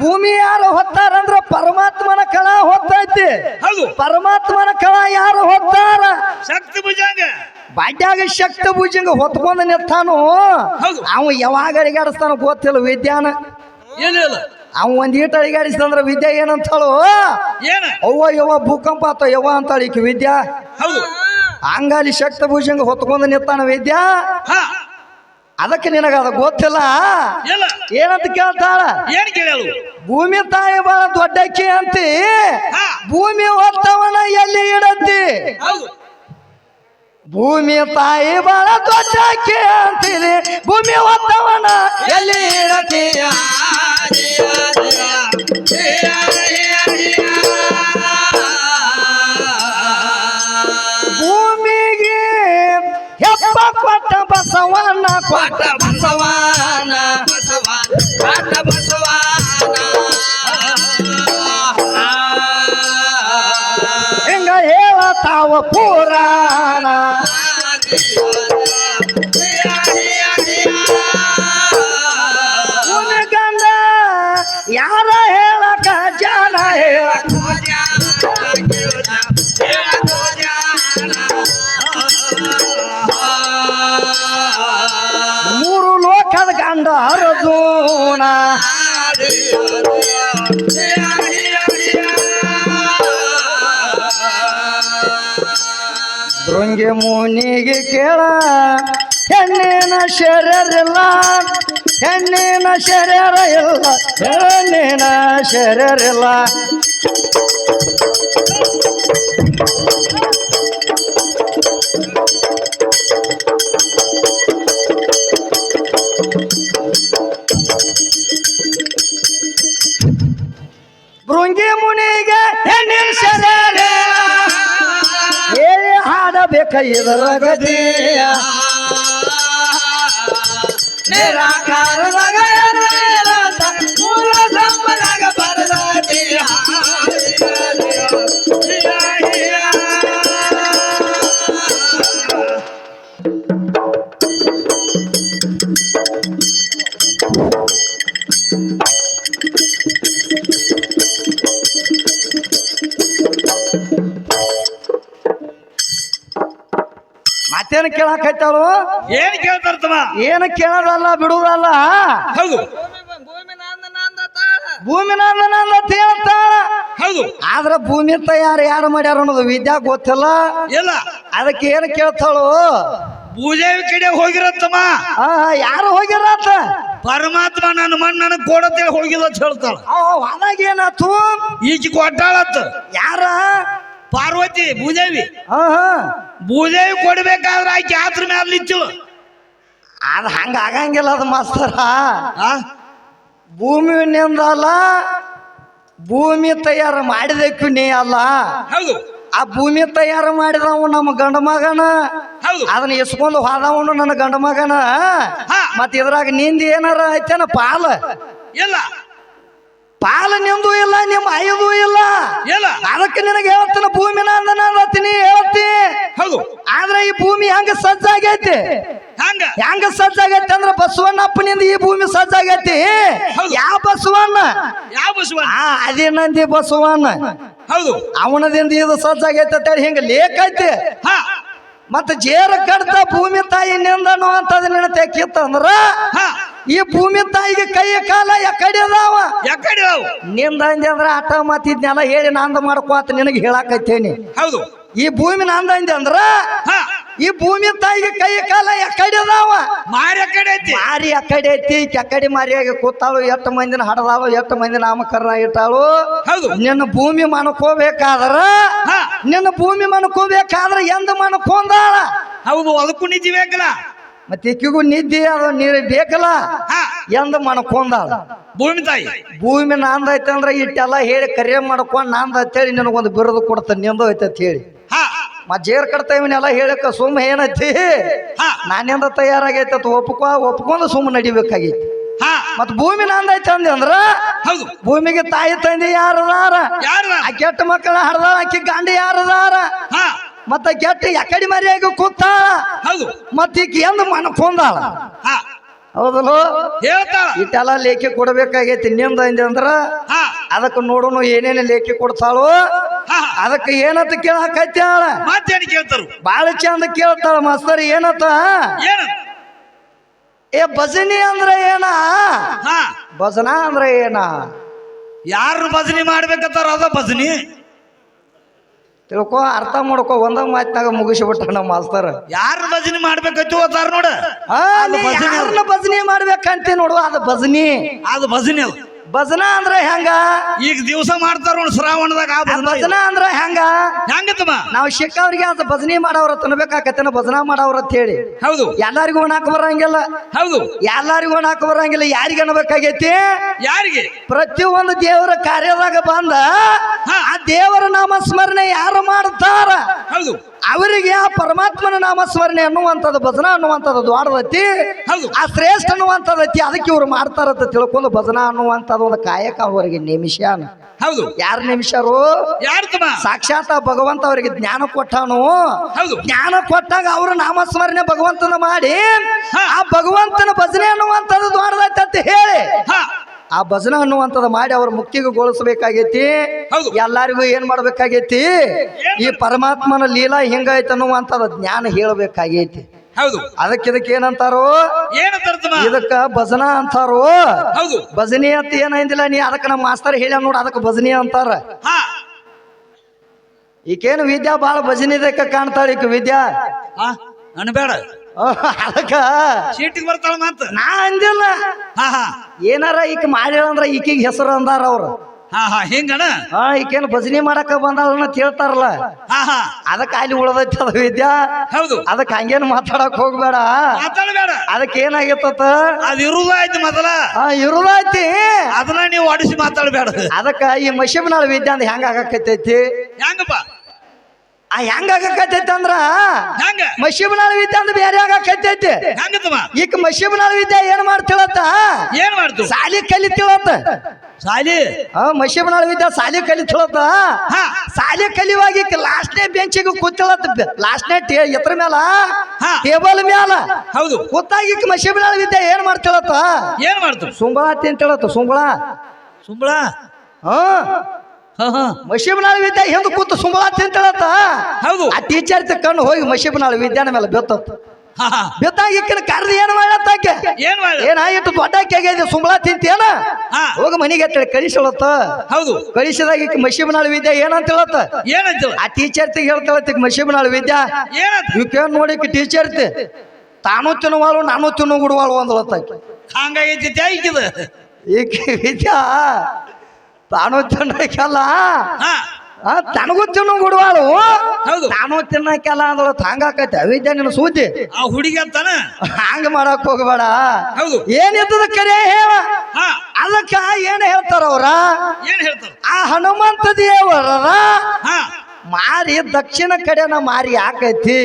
ಭೂಮಿ ಯಾರು ಹೊತ್ತಾರ ಅಂದ್ರ ಪರಮಾತ್ಮನ ಕಳ ಹೊತ್ತೈತಿ. ಹೌದು. ಪರಮಾತ್ಮನ ಕಳ ಯಾರು ಹೊತ್ತಾರ? ಶಕ್ತಿ ಭುಜಂಗ. ಬಾಡ್ಯಾಗ ಶಕ್ತಿ ಭುಜಂಗ ಹೊತ್ಕೊಂಡ ನಿಂತಾನು? ಹೌದು. ಅವ ಯಾವಾಗ ಅಡಿಗಾಡಿಸ್ತಾನ ಗೊತ್ತಿಲ್ಲ ವಿದ್ಯಾನ. ಏನಿಲ್ಲ ಅವ ಒಂದ್ ಈಟ ಅಡಿಗಾಡಿಸ್ತಂದ್ರ ವಿದ್ಯಾ ಏನಂತಾಳು? ಏನ? ಅವ್ವ ಯವ್ವ ಭೂಕಂಪ ಆತ ಯವ್ವ ಅಂತಾಳ ಈಕಿ ವಿದ್ಯಾ? ಹೌದು. ಹಂಗಾಲಿ ಶಕ್ತಿ ಭುಜಂಗ ಹೊತ್ಕೊಂಡ ನಿಂತಾನ ವಿದ್ಯಾ? ಅದಕ್ಕೆ ನಿನಗ ಅದು ಗೊತ್ತಿಲ್ಲ ಏನಂತ ಕೇಳ್ತಾಳ? ಏನ್ ಕೇಳಲು ಭೂಮಿ ತಾಯಿ ಬಹಳ ದೊಡ್ಡಕ್ಕಿ ಅಂತಿ. ಭೂಮಿ ಒತ್ತವನ ಎಲ್ಲಿ ಇಡತಿ? ಭೂಮಿ ತಾಯಿ ಬಹಳ ದೊಡ್ಡಕ್ಕಿ ಅಂತೀನಿ ಭೂಮಿ ಒತ್ತವನ ಎಲ್ಲಿ ಇಡತೀಯ ಕೊಟ್ಟ ಬಸವಾನ ಪಾಠ ಬಸವಾನ ಹಿಂಗ ಹೇಳತಾವ ಪುರಾಣ. ಯಾರ ಹೇಳಕ ಜನ ಹೇಳಕ? ಅರ್ಜುನ ಭೃಂಗಿ ಮುನಿಗೆ ಕೇಳ ಹೆಣ್ಣಿನ ಶರೀರಿಲ್ಲ ಹೆಣ್ಣಿನ ಶರೀರ ಇಲ್ಲ ಹೆಣ್ಣಿನ ಶರೀರಿಲ್ಲ ಭೃಂಗಿ ಮುನಿಗೆ ಹೇಳಿ ಹಾಡಬೇಕ ಇದರ ಗದಿಯ ನಿರಾಕಾರ ಮೂಲ ಮತ್ತೇನು ಕೇಳಾಕೈತಾಳು ಏನ್ ಕೇಳ್ತಾರ ಏನು ಕೇಳೋದಲ್ಲ ಬಿಡುವುದಲ್ಲ? ಹೌದು. ಭೂಮಿ ನಂದ ನಂದ ಹೇಳ್ತಾಳ. ಹೌದು. ಆದ್ರ ಭೂಮಿ ತಯಾರು ಯಾರು ಮಾಡ್ಯಾರ ಅನ್ನೋದು ವಿದ್ಯಾ ಗೊತ್ತಿಲ್ಲ. ಇಲ್ಲ. ಅದಕ್ಕೆ ಏನು ಕೇಳ್ತಾಳು? ಪೂಜೆ ಕಡೆ ಹೋಗಿರತ್ತಮ್ಮ ಆ ಯಾರು ಹೋಗಿರತ್ತ ಪರಮಾತ್ಮ ನನ್ನ ಮಣ್ಣು ನನಗೆ ಕೊಡತ್ತೇಳಿ ಹೋಗಿಲ್ಲ ಅಂತ ಹೇಳ್ತಾಳ. ಅದಾಗ ಏನಾತು ಈಚೆ ಕೊಟ್ಟಾಳತ್ತ ಯಾರ? ಪಾರ್ವತಿ ಭೂದೇವಿ. ಹಾ ಹಾ. ಭೂದೇವಿ ಕೊಡ್ಬೇಕಾದ್ರೆ ಆಕೆ ಯಾತ್ರ ಮೇಲೆ ನಿಂತಿಳು. ಅದ್ ಹಂಗ ಆಗಂಗಿಲ್ಲ ಅದು ಮಾಸ್ತರ. ಭೂಮಿ ನಿಂದಲ್ಲ ಭೂಮಿ ತಯಾರು ಮಾಡಿದಕ್ಕೂ ನೀ ಅಲ್ಲ. ಹೌದು. ಆ ಭೂಮಿ ತಯಾರು ಮಾಡಿದವ ನಮ್ಮ ಗಂಡ ಮಗನ. ಅದನ್ನ ಇಸ್ಕೊಂಡು ಹೋದವನು ನನ್ನ ಗಂಡ ಮಗನ. ಹಾ. ಮತ್ ಇದ್ರಾಗ ನಿಂದ ಏನಾರ ಐತೇನ ಪಾಲ? ಇಲ್ಲ. ಪಾಲ ನಿಂದು ಇಲ್ಲ ನಿಮ್ಮ ಐದು ಇಲ್ಲ. ಇಲ್ಲ. ಅದಕ್ಕೆ ನಿನಗೆ ಹೇಳ್ತೀನಿ ಭೂಮಿ ನಾನು ಹೇಳ್ತಿ. ಹೌದು. ಆದ್ರೆ ಈ ಭೂಮಿ ಹೆಂಗ ಸಜ್ಜಾಗೈತಿ? ಹಂಗ? ಹೆಂಗ ಸಜ್ಜಾಗೈತಿ ಅಂದ್ರ ಬಸವಣ್ಣಪ್ಪನಿಂದ ಈ ಭೂಮಿ ಸಜ್ಜಾಗೈತಿ? ಯಾವ ಬಸವಣ್ಣ? ಯಾವ ಬಸವ ಆ ಅದೇ ನಂದಿ ಬಸವಣ್ಣ. ಹೌದು. ಅವನದಿಂದ ಇದು ಸಜ್ಜಾಗೈತಿ ಅಂತೇಳಿ ಹಿಂಗ ಲೇಕ್ ಐತಿ. ಹಾ. ಮತ್ತ ಜೇರ ಕಡ್ತ ಭೂಮಿ ತಾಯಿ ನಿಂದನು ಅಂತ ನಿನ್ನ ತೆಕ್ಕಿತ್ತಂದ್ರ ಹಾ. ಈ ಭೂಮಿ ತಾಯಿಗೆ ಕೈ ಕಾಲ ಎಕಡೆ ಅದಾವ? ಯಾಕಡೆ ಅವು ನಿಂದ ಅಂದೆ ಅಂದ್ರ ಆಟ ಮಾತಿದ್ನೆಲ್ಲ ಹೇಳಿ ನಂದ ಮಾಡ್ಕೋತ ನಿನಗೆ ಹೇಳಾಕತ್ತೇನಿ. ಹೌದು. ಈ ಭೂಮಿ ನಂದ ಅಂದೆ ಅಂದ್ರ ಹಾ. ಈ ಭೂಮಿ ತಾಯಿಗೆ ಕೈ ಕಾಲ ಎಕಡೆ ಅದಾವ? ಮಾರಿ ಕಡೆ ಐತಿ. ಮಾರಿ ಅಕಡೆ ಐತಿ. ಕೆಕಡೆ ಮಾರಿಯಾಗಿ ಕೂತಾಳು ಎಷ್ಟು ಮಂದಿನ ಹಡದಾವ ಎಷ್ಟು ಮಂದಿ ನಾಮಕರಣ ಇಟ್ಟಾಳು. ಹೌದು. ನಿನ್ನ ಭೂಮಿ ಮನ್ಕೋಬೇಕಾದ್ರ ಹಾ. ನಿನ್ನ ಭೂಮಿ ಮನ್ಕೋಬೇಕಾದ್ರ ಎಂದ ಮನ್ಕೊಂದಾಳ? ಹೌದು ಅದಕ್ಕೂ ನಿಜ ಬೇಕಲ್ಲ ಮತ್ತೆ ಇಕ್ಕಿಗೂ ನಿದ್ದೆ ಅದ ನೀರು ಬೇಕಲ್ಲ? ಎಂದು ಮನ್ಕೊಂದಾಳ ಭೂಮಿ ತಾಯಿ. ಭೂಮಿ ನಂದ ಐತೆ ಅಂದ್ರೆ ಇಟ್ಟೆಲ್ಲ ಹೇಳಿ ಕರೆ ಮಾಡ್ಕೊಂಡು ನಂದ ಅಂತೇಳಿ ನಿನಗೊಂದು ಬಿರುದು ಕೊಡ್ತಾನೆ ನಿಂದು ಐತೆ ಅಂತ ಹೇಳಿ. ಮತ್ತೆ ಮತ್ ಜೇರ್ ಕಡ್ತಾ ಇವನ್ನೆಲ್ಲ ಹೇಳಕ್ಕ ಸುಮ್ಮ ಏನೈತಿ? ನಾನಿಂದ ತಯಾರಾಗೈತೆ ಅಂತ ಒಪ್ಕೊ ಒಪ್ಕೊಂಡು ಸುಮ್ಮ ನಡಿಬೇಕಾಗೈತಿ. ಹಾ. ಮತ್ ಭೂಮಿ ನಂದೈತೆ ಅಂದ್ ಅಂದ್ರ ಭೂಮಿಗೆ ತಾಯಿ ತಂದೆ ಯಾರದಾರ? ಯಾರು ಆ ಕೆಟ್ಟ ಮಕ್ಕಳ ಹಡ್ದಾರ ಆಕಿ ಗಂಡ ಯಾರದಾರ? ಮತ್ತ ಕೆಟ್ಟ ಎಕಡಿ ಮರಿಯಾಗಿ ಕೂತ ಹೌದು. ಮತ್ತ ಈಕ ಎಂದ ಮನಕೊಂದಾಳ ಹಾ. ಹೌದಲ್ಲ? ಹೇಳ್ತಾಳ. ಇಟ್ಟೆಲ್ಲ ಲೇಖಿ ಕೊಡ್ಬೇಕಾಗೈತಿ ನಿಮ್ದ ಅಂದೆ ಅಂದ್ರ ಅದಕ್ಕೆ ನೋಡೋನು ಏನೇನು ಲೇಖಿ ಕೊಡ್ತಾಳು? ಅದಕ್ಕೆ ಏನಂತ ಮತ್ತೇನು ಕೇಳ್ತಾರು? ಬಾಳ ಚಂದ ಕೇಳ್ತಾಳ ಮಾಸ್ತರ್ ಏನಂತ? ಏನು ಏ ಭಜನಿ ಅಂದ್ರ ಏನ? ಹಾ. ಭಜನಾ ಅಂದ್ರ ಏನ? ಯಾರು ಭಜನಿ ಮಾಡ್ಬೇಕತ್ತಾರ ಅದ ಭಜನಿ. ತಿಳ್ಕೊ ಅರ್ಥ ಮಾಡ್ಕೊ ಒಂದ ಮಾತಿನಾಗ ಮುಗಿಸಿಬಿಟ್ಟ ನಮ್ಮ ಮಾಸ್ತರ್. ಯಾರು ಭಜನೆ ಮಾಡ್ಬೇಕೈತು ಓದ್ತಾರ ನೋಡ? ಭಜನೆ ಮಾಡ್ಬೇಕಂತ ನೋಡು ಅದು ಭಜನಿ. ಅದು ಭಜನಿ ಅದು ಭಜನಾ ಅಂದ್ರ ಹೆಂಗ? ಈಗ ದಿವಸ ಮಾಡ್ತಾರ ನೋಡ್ ಶ್ರಾವಣದಾಗ ಆ ಭಜನ ಭಜನೆ ಭಜನಾ ಅಂದ್ರ ಹೆಂಗ? ಹೆಂಗತ್ತಮ್ಮ? ನಾವು ಶಿಕ್ಕವ್ರಿಗೆ ಅಂತ ಭಜನೆ ಮಾಡವ್ರ ತಿನ್ಬೇಕಾಕತ್ತೇನ ಭಜನ ಮಾಡವ್ರ ಅಂತ ಹೇಳಿ. ಹೌದು. ಎಲ್ಲಾರಿಗೂ ಒಣಾಕ ಬರಂಗಿಲ್ಲ. ಹೌದು. ಎಲ್ಲಾರಿಗೂ ಒಣಾಕ ಬರಂಗಿಲ್ಲ. ಯಾರಿಗೆ ಅನ್ಬೇಕಾಗೈತಿ? ಯಾರಿಗೆ? ಪ್ರತಿಯೊಂದು ದೇವರ ಕಾರ್ಯದಾಗ ಬಂದ. ಆ ದೇವರ ನಾಮಸ್ಮರಣೆ ಯಾರು ಮಾಡ್ತಾರ? ಹೌದು. ಅವರಿಗೆ ಆ ಪರಮಾತ್ಮನ ನಾಮಸ್ಮರಣೆ ಅನ್ನುವಂಥದ್ದು ಭಜನಾ ಅನ್ನುವಂಥದ್ದು ದ್ವಾಡದತಿ ಆ ಶ್ರೇಷ್ಠ ಅನ್ನುವಂಥದ್ದೈತಿ ಅದಕ್ಕೆ ಇವ್ರು ಮಾಡ್ತಾರಂತ ತಿಳ್ಕೊಂಡು ಭಜನಾ ಅನ್ನುವಂಥದ್ದು ಒಂದು ಕಾಯಕ ಅವರಿಗೆ ನಿಮಿಷಾನ. ಹೌದು. ಯಾರು ನಿಮಿಷರು? ಸಾಕ್ಷಾತ್ ಭಗವಂತ ಅವರಿಗೆ ಜ್ಞಾನ ಕೊಟ್ಟನು ಜ್ಞಾನ ಕೊಟ್ಟಾಗ ಅವರು ನಾಮಸ್ಮರಣೆ ಭಗವಂತನ ಮಾಡಿ ಆ ಭಗವಂತನ ಭಜನೆ ಅನ್ನುವಂಥದ್ದು ದ್ವಾಡದೈತಿ ಅಂತ ಹೇಳಿ ಹಾ. ಆ ಭಜನ ಅನ್ನುವಂಥದ್ದು ಮಾಡಿ ಅವ್ರ ಮುಕ್ತಿಗೆ ಗೋಳಿಸ್ಬೇಕಾಗೈತಿ. ಎಲ್ಲಾರಿಗೂ ಏನ್ ಮಾಡ್ಬೇಕಾಗೈತಿ? ಈ ಪರಮಾತ್ಮನ ಲೀಲಾ ಹಿಂಗೈತೆ ಅನ್ನುವಂಥದ್ದು ಜ್ಞಾನ ಹೇಳಬೇಕಾಗೈತಿ. ಹೌದು. ಅದಕ್ಕೆ ಇದಕ್ಕೆ ಏನಂತಾರೋ? ಇದಕ್ಕ ಭಜನ ಅಂತಾರೋ? ಭಜನಿ ಅಂತ ಏನಿಲ್ಲ ನೀ ಅದಕ್ಕೆ ನಮ್ಮ ಮಾಸ್ತರ್ ಹೇಳ ನೋಡ ಅದಕ್ಕೆ ಭಜನಿ ಅಂತಾರ. ಈಕೇನು ವಿದ್ಯಾ ಬಹಳ ಭಜನಿದಕ್ಕೆ ಕಾಣ್ತಾಳ ಈಕ ವಿದ್ಯಾ? ಅನ್ಬೇಡ ಅದಕ್ಕ ಚೀಟಿಗೆ ಬರ್ತಾಳ ಮತ್ತ ನಾ ಅಂದಿಲ್ಲ. ಹಾ ಹಾ. ಏನಾರ ಈಕ ಮಾಡಿಲ್ಲ ಅಂದ್ರ ಈಕಿಗೆ ಹೆಸರು ಅಂದಾರ ಅವ್ರು. ಹಾ ಹಾ. ಹಿಂಗಣ ಹಾ ಈಕೇನು ಭಜನಿ ಮಾಡಕ ಬಂದಾಳ ತಿಳ್ತಾರಲ್ಲ. ಹೇಳ್ತಾರಲ್ಲ ಹಾ ಹಾ. ಅದಕ್ಕೆ ಅಲ್ಲಿ ಉಳದೈತಿ ಅದ ವಿದ್ಯಾ. ಹೌದು. ಅದಕ್ಕೆ ಹಂಗೇನು ಮಾತಾಡಕ್ ಹೋಗ್ಬೇಡ. ಮಾತಾಡಬೇಡ. ಅದಕ್ಕೆ ಏನಾಗಿತ್ತ ಅದು ಇರುದಾಯ್ತು ಮೊದಲ. ಆ ಇರುದೈತಿ ಅದನ್ನ ನೀವು ಒಡಿಸಿ ಮಾತಾಡಬೇಡ. ಅದಕ್ಕ ಈ ಮಶಿಬನಾಳ ವಿದ್ಯಾ ಅಂದ್ ಹೆಂಗ ಆಗಾಕತ್ತೈತಿ? ಹೆಂಗಪ್ಪ? ಆ ಹೆಂಗ ಆಗಕತ್ತೈತಿ ಅಂದ್ರ ಹೆಂಗ? ಮಶಿಬನಾಳ ವಿದ್ಯೆ ಅಂದ್ರೆ ಬೇರೆ ಆಗಾಕತ್ತೈತಿ. ಹೆಂಗತ್ತಮ್ಮ ಈಗ ಮಶಿಬನಾಳ ವಿದ್ಯೆ ಏನ್ ಮಾಡ್ತಿಳತ್ತ? ಏನ್ ಮಾಡ್ತು? ಸಾಲಿ ಕಲಿತಿಳತ್ತ ಸಾಲಿ? ಆ ಮಶಿಬನಾಳ ವಿದ್ಯೆ ಸಾಲಿ ಕಲಿತಿಳತ್ತ ಹಾ. ಸಾಲಿ ಕಲಿಯುವಾಗ ಈಗ ಲಾಸ್ಟ್ನೇ ಬೆಂಚಿಗೆ ಕೂತಿಳತ್ತ. ಲಾಸ್ಟ್ನೇ ಎತ್ರ ಮ್ಯಾಲ ಹಾ. ಟೇಬಲ್ ಮ್ಯಾಲ. ಹೌದು. ಕೂತಾಗ ಈಗ ಮಶಿಬನಾಳ ವಿದ್ಯೆ ಏನ್ ಮಾಡ್ತಿಳತ್ತ? ಏನ್ ಮಾಡ್ತು? ಸುಂಬಳ ತಿಂತಿಳತ್ತ ಸುಂಬಳ. ಸುಂಬಳ? ಹಾ ಹಾ ಮಶಿಬನಾಳ ವಿದ್ಯಾ ಹಿಂದೆ ಕೂತು ಸುಂಬಳ ತಿಂತಿಳತ್ತ ಹೌದು. ಆ ಟೀಚರ್ ಕಣ್ಣು ಹೋಗಿ ಮಶಿಬನಾಳ ವಿದ್ಯಾನ ಮೇಲೆ ಬೆತ್ತ ಹಾ ಹಾ. ಬೆತ್ತಾಗ ಏನು ಕರ್ದು ಏನ್ ಮಾಡತ್ತಾಕೆ ಏನ್ ಏನ ಇಟ್ಟು ದೊಡ್ಡ ಕೆಗೆ ಸುಂಬಳ ತಿಂತೇನ ಹೋಗ ಮನೆಗೆ ಅಂತೇಳಿ ಕಳಿಸಳತ್ತ ಹೌದು. ಕಳಿಸಿದಾಗ ಈಕ ಮಶಿಬನಾಳ ವಿದ್ಯಾ ಏನಂತ ಹೇಳತ್ತ? ಏನಂತ ಆ ಟೀಚರ್ ತಿಗ್ ಹೇಳ್ತಾಳತ್ತ ಈಗ ಮಶಿಬನಾಳ ವಿದ್ಯಾ. ಏನಂತ? ಇವಕ್ಕೇನ್ ನೋಡಿ ಟೀಚರ್ ತಾನು ತಿನ್ನುವಾಳು ನಾನು ತಿನ್ನು ಗುಡುವಾಳು ಅಂದಳತ್ತಾಕೆ ಹಂಗಾಗೈತಿ ಈಗಿದ ಈಕೆ ವಿದ್ಯಾ? ತಾನು ತಿನ್ನಕಲ್ಲ ತನಗೂ ತಿನ್ನು ಬಿಡುವಳು ತಾನು ನಾನು ಅಂದ್ರೆ ಹಂಗಾಕೈತೆ ಅವಿದ್ಯಾ ನಿನ್ನ ಸೂದಿ ಆ ಹುಡುಗಿ ಅಂತಾನ? ಹಂಗ ಮಾಡಕ್ ಹೋಗಬೇಡ. ಹೌದು. ಏನಿದ್ದದ ಕರೆ ಹೇಳ. ಅದಕ್ಕ ಏನ್ ಹೇಳ್ತಾರ ಅವ್ರ? ಏನ್ ಹೇಳ್ತಾರ? ಆ ಹನುಮಂತ ದೇವರ ಮಾರಿ ದಕ್ಷಿಣ ಕಡೆನ ಮಾರಿ ಯಾಕೈತಿ?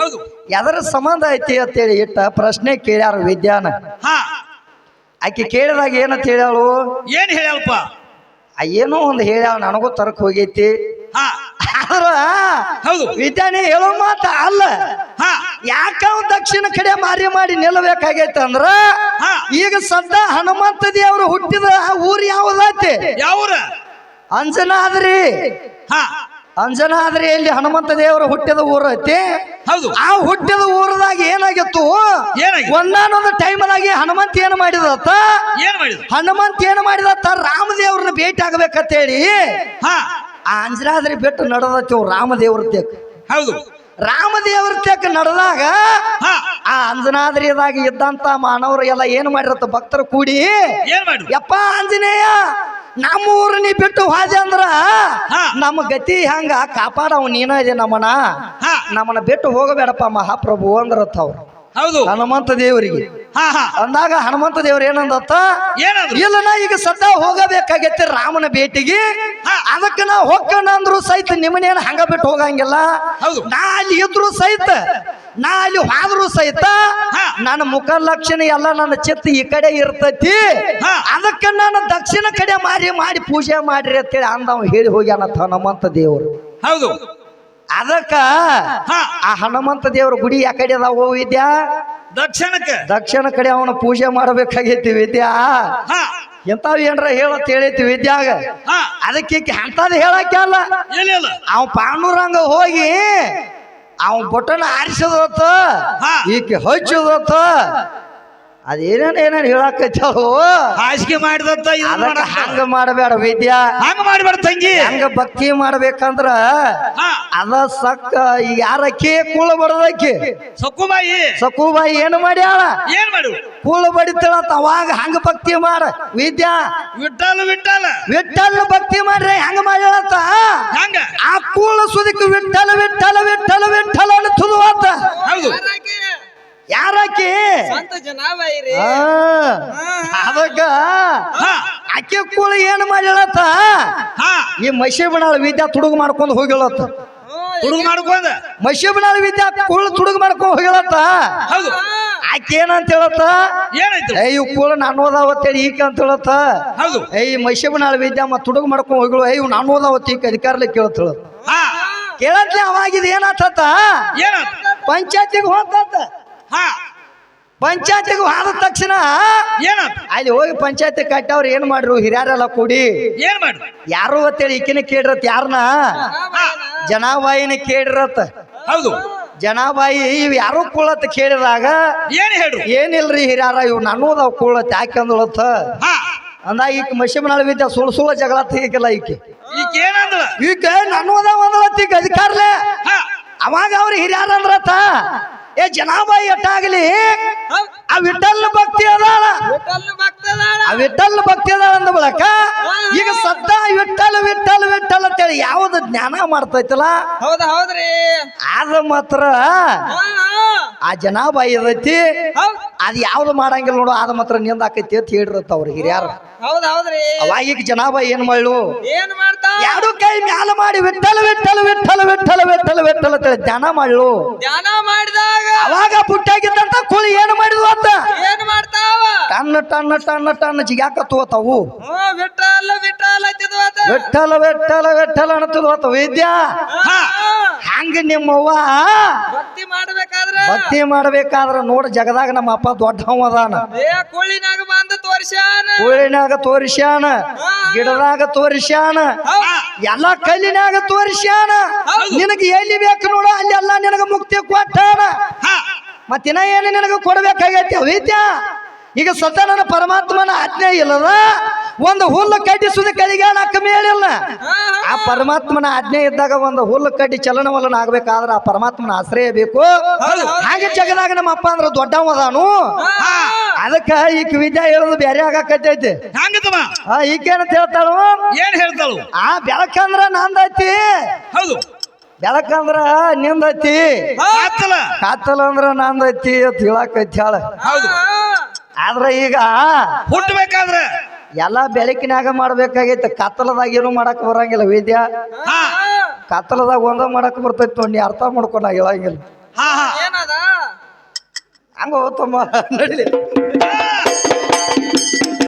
ಹೌದು. ಎದರ ಸಂಬಂಧ ಐತಿ ಅಂತೇಳಿ ಇಟ್ಟ ಪ್ರಶ್ನೆ ಕೇಳ್ಯಾರ ವಿದ್ಯಾನ. ಹಾ. ಆಕಿ ಕೇಳಿದಾಗ ಏನಂತ ಹೇಳ್ಯಾಳು? ಏನ್ ಹೇಳಪ್ಪ ಏನೋ ಒಂದು ಹೇಳ್ಯಾವ ನನಗೂ ತರಕ್ ಹೋಗೈತಿ. ಆದ್ರ ಹೌದು. ವಿದ್ಯಾನೆ ಹೇಳೋ ಮಾತ ಅಲ್ಲ. ಹಾ. ಯಾಕ ದಕ್ಷಿಣ ಕಡೆ ಮಾರಿ ಮಾಡಿ ನಿಲ್ಲಬೇಕಾಗೈತೆ ಅಂದ್ರ. ಈಗ ಸದ್ದ ಹನುಮಂತ ದೇವರು ಹುಟ್ಟಿದ ಊರು ಯಾವ್ದೈತಿ? ಯಾವೂರ? ಅಂಜನಾದ್ರಿ. ಹಾ. ಅಂಜನಾದ್ರಿ ಇಲ್ಲಿ ಹನುಮಂತ ದೇವರು ಹುಟ್ಟಿದ ಊರು ಐತಿ? ಹೌದು. ಆ ಹುಟ್ಟಿದ ಊರದಾಗ ಏನಾಗಿತ್ತು? ಒಂದಾನೊಂದು ಟೈಮ್ದಾಗಿ ಹನುಮಂತ ಏನು ಮಾಡಿದತ್ತ? ಏನ್ ಮಾಡಿದ? ಹನುಮಂತ ಏನು ಮಾಡಿದತ್ತ? ರಾಮದೇವ್ರನ್ನ ಭೇಟಿ ಆಗ್ಬೇಕಂತ ಹೇಳಿ ಆ ಅಂಜನಾದ್ರಿ ಬಿಟ್ಟು ನಡೆದತ್ತಿ ರಾಮದೇವ್ರ ತೇಕ್. ಹೌದು. ರಾಮದೇವ್ರ ತೇಕ್ ನಡೆದಾಗ ಹಾ. ಆ ಅಂಜನಾದ್ರಿದಾಗ ಇದ್ದಂತ ಮಾನವರು ಎಲ್ಲ ಏನ್ ಮಾಡಿರತ್ತ ಭಕ್ತರು ಕೂಡಿ? ಯಪ್ಪ ಆಂಜನೇಯ ನಮ್ಮ ಊರು ನೀ ಬಿಟ್ಟು ಹೋದೆ ಅಂದ್ರ ನಮ್ಮ ಗತಿ ಹಂಗ ಕಾಪಾಡವ್ ನೀನ ಇದೆ ನಮ್ಮನ. ನಮ್ಮನ್ನ ಬಿಟ್ಟು ಹೋಗಬೇಡಪ್ಪ ಮಹಾಪ್ರಭು ಅಂದ್ರತ್ತ ಅವ್ರು. ಹೌದು. ಹನುಮಂತ ದೇವರಿಗೆ. ಹಾ ಹಾ. ಅಂದಾಗ ಹನುಮಂತ ದೇವ್ರ ಏನಂದತ್ತ? ಏನಂದ್ರು? ಇಲ್ಲ ನಾ ಈಗ ಸದ್ದ ಹೋಗಬೇಕಾಗೈತಿ ರಾಮನ ಭೇಟಿಗೆ. ಅದಕ್ಕೆ ನಾ ಹೋಗೋಣ ಅಂದ್ರು ಸಹಿತ ನಿಮ್ಮನೇನು ಹಂಗ ಬಿಟ್ಟು ಹೋಗಂಗಿಲ್ಲ. ಹೌದು. ನಾ ಅಲ್ಲಿ ಇದ್ರು ಸಹಿತ ನಾ ಅಲ್ಲಿ ಹಾದ್ರು ಸಹಿತ. ನನ್ನ ಮುಖ ಲಕ್ಷಣ ಎಲ್ಲ ನನ್ನ ಚಿತ್ತ ಈ ಕಡೆ ಇರ್ತೈತಿ. ಅದಕ್ಕೆ ನಾನು ದಕ್ಷಿಣ ಕಡೆ ಮಾರಿ ಮಾಡಿ ಪೂಜೆ ಮಾಡ್ರಿ ಅಂತೇಳಿ ಅಂದವ ಹೇಳಿ ಹೋಗ್ಯಾನ ಹನುಮಂತ ದೇವರು. ಹೌದು. ಅದಕ್ಕ ಆ ಹನುಮಂತ ದೇವ್ರ ಗುಡಿ ಯಾ ಕಡೆ ಅದಾವ ವಿದ್ಯಾ? ದಕ್ಷಿಣಕ್ಕೆ. ದಕ್ಷಿಣ ಕಡೆ ಅವನ ಪೂಜೆ ಮಾಡಬೇಕಾಗೈತಿ ವಿದ್ಯಾ. ಎಂತಾವ್ ಏನ್ರ ಹೇಳತ್ ಹೇಳೈತಿ ವಿದ್ಯಾಗ. ಅದಕ್ಕೆ ಅಂತದ್ ಹೇಳಕ್ಕೆ ಅಲ್ಲ. ಅವ್ ಪಾಂಡುರಂಗ ಹೋಗಿ ಅವ್ ಬಟನ್ ಆರಿಸದತ್ತ. ಈಕೆ ಹಚ್ಚದತ್ತ ಅದೇನೇನ್ ಏನೇನು ಹೇಳಕೈತವು ಹಾಸಿಗೆ ಮಾಡಿದಂತ ಹಂಗ ಮಾಡಬೇಡ ವಿದ್ಯಾ. ಹಂಗ ಮಾಡಬೇಡ ತಂಗಿ. ಹಂಗ ಭಕ್ತಿ ಮಾಡ್ಬೇಕಂದ್ರ ಅದ ಸಕ್ಕ ಈಗ ಕೇ ಕೂಳ ಬಡದಕ್ಕಿ? ಸಕ್ಕುಬಾಯಿ ಸಕ್ಕುಬಾಯಿ ಏನು ಮಾಡ್ಯಾಳ? ಏನ್ ಮಾಡು? ಕೂಳ ಬಡಿತಳ ಅವಾಗ ಹಂಗ ಭಕ್ತಿ ಮಾಡ. ವಿದ್ಯಾ. ವಿಠಲ್ ವಿಠಲ್ ವಿಠಲ್ ಭಕ್ತಿ ಮಾಡ್ರೆ ಹಂಗ ಮಾಡ್ಯಾಳತ್ತ ಹಂಗ? ಆ ಕೂಳ ಸುದಿಕ್ ವಿಠಲ್ ವಿಠಲ್ ವಿಠಲ್ ವಿಠಲ ಅನ್ನುತ್ತದ ಹೌದು. ಯಾರಾಕಿ? ಸ್ವಂತ ಜನ ಅದಕ್ಕ ಅಕ್ಕಿ ಆಕೆ ಕೂಳ ಏನ್ ಮಾಡ್ಯಾಳತ್ತ? ಹಾ. ಈ ಮಸಿ ಬಣಾಳ ವಿದ್ಯಾ ತುಡುಗು ಮಾಡ್ಕೊಂಡು ಹೋಗಿಳತ್ತ ಹುಡುಗ ಮಾಡ್ಕೊಂಡ? ಮಸಿ ಬಣಾಳ ವಿದ್ಯಾ ಕೂಳ ತುಡುಗು ಮಾಡ್ಕೊಂಡು ಹೋಗಿಳತ್ತ ಹೌದು. ಆಕೆ ಏನಂತ ಹೇಳತ್ತ? ಏ ಇವ್ ಕೂಳ ನಾನು ಓದಾವತ್ತೇಳಿ ಈಕ ಅಂತ ಹೇಳತ್ತ? ಹೌದು. ಏ ಈ ವಿದ್ಯಾ ಮತ್ತೆ ತುಡುಗು ಮಾಡ್ಕೊಂಡು ಹೋಗಿಳು ಏ ಇವ್ ನಾನು ಓದಾವತ್ತಿ ಈಕ ಅಧಿಕಾರಲಿ ಕೇಳತ್ತಳ ಹಾ. ಕೇಳತ್ಲೆ ಅವಾಗಿದ್ ಏನಾತ? ಪಂಚಾಯತಿಗೆ ಹೋಗ್ತತ್ತ ಹಾ. ಪಂಚಾಯತಿಗೆ ಹೋದ ತಕ್ಷಣ ಏನಾಯ್ತು ಅಲ್ಲಿ ಹೋಗಿ ಪಂಚಾಯತಿ ಕಟ್ಟವ್ರು ಏನ್ ಮಾಡ್ರು? ಹಿರಿಯರೆಲ್ಲ ಕೂಡಿ ಏನ್ ಮಾಡು ಯಾರು ಅಂತೇಳಿ ಈಕಿನ ಕೇಳಿರತ್ ಯಾರನ್ನ ಜನಾಬಾಯಿನ ಕೇಳಿರತ್ತ ಹೌದು. ಜನಾಬಾಯಿ ಇವ್ ಯಾರು ಕೂಳತ್ ಕೇಳಿದಾಗ ಏನ್ ಹೇಳ್ರಿ? ಏನಿಲ್ರಿ ಹಿರಿಯಾರ ಇವ್ ನನ್ನೋದವ್ ಕೂಳತ್ ಯಾಕೆ ಅಂದಳತ್ತ ಹಾ. ಅಂದಾಗ ಈಕ ಮಶಿಮನಾಳ ವಿದ್ಯಾ ಸುಳ್ಳು ಸುಳ ಜಗಳ ತೆಗಿಕಲ್ಲ ಈಕೆ. ಏನಂದ್ರ ಈಕೆ ನಾನು ಅಂದಳತ್ ಈಗ ಅಧಿಕಾರ್ಲೆ. ಅವಾಗ ಅವ್ರ ಹಿರಿಯಾರ ಅಂದ್ರತ್ತ ಏ ಜನಾಬಾಯಿ ಎಟ್ಟಾಗಲಿ? ಆ ವಿಠಲ್ ಭಕ್ತಿ ಅದಾಳ. ಆ ವಿಠಲ್ ಭಕ್ತಿ ಅದಾಳ ಅಂದ ಬಳಕ ಈಗ ಸದ್ದ ವಿಠಲ್ ಯಾವ್ದು ಜ್ಞಾನ ಮಾಡ್ತೈತಲ್ಲ? ಹೌದ ಹೌದ್ರಿ. ಆದ ಮಾತ್ರ. ಆ ಇದೈತಿ ಹೌದ್. ಅದ್ ಯಾವ್ದು ಮಾಡಂಗಿಲ್ಲ ನೋಡು ಆದ ಮಾತ್ರ ನಿಂದ ಆಕೈತಿ ಅಂತ ಹೇಳಿರತ್ತ ಅವ್ರ ಹಿರಿಯಾರ. ಹೌದ್ ಹೌದ್ರಿ. ಅವಾಗ ಈಗ ಜನಾಬಾಯಿ ಏನ್ ಮಾಡ್ಲು? ಏನ್ ಎರಡು ಕೈ ಮ್ಯಾಲ ಮಾಡಿ ವಿಠಲ್ ವಿಠಲ್ ವಿಠಲ್ ವಿಠಲ್ ವಿಠಲ್ ವಿಠಲ್ ಅಂತೇಳಿ ಧ್ಯಾನ ಮಾಡ್ಲು. ಧ್ಯಾನ ಮಾಡಿದಾಗ ಅವಾಗ ಪುಟ್ಟಾಗಿದ್ದಂತ ಕುಳಿ ಏನು ಮಾಡಿದ್ವು ಅಂತ? ಏನ್ ಮಾಡ್ತಾವ? ಟನ್ ಟನ್ ಟನ್ ಜಿಗಾಕತ್ವತಾವು ವಿಠಲ್ ವಿಠಲ್ ವೆಟ್ಟಲ ವಿಠಲ ವಿಠಲ ವಿಠಲ ಅನ್ನತ್ವತ ವಿದ್ಯಾ? ಹಾ. ಹಂಗ ನಿಮ್ಮವ್ವ? ಭಕ್ತಿ ಮಾಡ್ಬೇಕಾದ್ರ. ಭಕ್ತಿ ಮಾಡ್ಬೇಕಾದ್ರ ನೋಡ ಜಗದಾಗ ನಮ್ಮ ಅಪ್ಪ ದೊಡ್ಡವ ಅದಾನ. ಕೋಳಿನಾಗ ಕುಳಿನಾಗ ಬಂದ ತೋರಿಸ್ಯಾನ. ಊರಿನಾಗ ತೋರಿಸ್ಯಾನ ಗಿಡದಾಗ ತೋರಿಸ್ಯಾನ ಎಲ್ಲಾ ಕಲ್ಲಿನಾಗ ತೋರಿಸ್ಯಾನ. ನಿನಗೆ ಎಲ್ಲಿ ಬೇಕು ನೋಡ ಅಲ್ಲಿ ಎಲ್ಲ ನಿನಗ ಮುಕ್ತಿ ಕೊಟ್ಟಾನ. ಮತ್ತಿನ ಏನು ನಿನಗ ಕೊಡ್ಬೇಕಾಗೈತಿ ವೈದ್ಯ? ಈಗ ಸತ ನನ್ನ ಪರಮಾತ್ಮನ ಆಜ್ಞೆ ಇಲ್ಲದ? ಒಂದು ಹುಲ್ಲು ಕಡ್ಡಿ ಸುದ ಕಲಿಗಾಣ ಕಮ್ಮಿ ಹೇಳಿಲ್ಲ ಆ ಪರಮಾತ್ಮನ ಆಜ್ಞೆ ಇದ್ದಾಗ ಒಂದು ಹುಲ್ಲು ಕಡ್ಡಿ ಚಲನವಲನ ಆಗ್ಬೇಕಾದ್ರೆ ಆ ಪರಮಾತ್ಮನ ಆಶ್ರಯ ಬೇಕು. ಹಾಗೆ ಜಗದಾಗ ನಮ್ಮ ಅಪ್ಪ ಅಂದ್ರೆ ದೊಡ್ಡವ ಅದಾನು. ಹಾ. ಅದಕ್ಕ ಈ ವಿದ್ಯಾ ಹೇಳೋದು ಬೇರೆ ಆಗಾಕತ್ತೈತಿ. ಆ ಈಗೇನಂತ ಹೇಳ್ತಾಳು? ಏನ್ ಹೇಳ್ತಾಳು? ಆ ಬೆಳಕಂದ್ರ ನಂದೈತಿ. ಹೌದು. ಬೆಳಕಂದ್ರ ನಿಂದೈತಿ. ಕತ್ತಲ ಕಾತಲ. ಅಂದ್ರ ನಂದೈತಿ ಅಂತ ಹೇಳಕೈತಿ ಹೇಳ. ಹೌದು. ಆದ್ರ ಈಗ ಹುಟ್ಟಬೇಕಾದ್ರ ಎಲ್ಲಾ ಬೆಳಕಿನಾಗ ಮಾಡ್ಬೇಕಾಗೈತೆ. ಕತ್ತಲದಾಗ ಏನು ಮಾಡಕ್ ಬರಂಗಿಲ್ಲ ವೈದ್ಯ. ಹಾ. ಕತ್ತಲದಾಗ ಒಂದ ಮಾಡಕ್ ಬರ್ತೈತಿ ನೋಡಿ ಅರ್ಥ ಮಾಡ್ಕೊಂಡಾಗಿಲ್ಲ ಹೇಳಂಗಿಲ್ಲ. ಹಾ ಹಾ. ಏನದ? ಹಂಗ ಹೋತಮ್ಮ ನಡಿಲಿ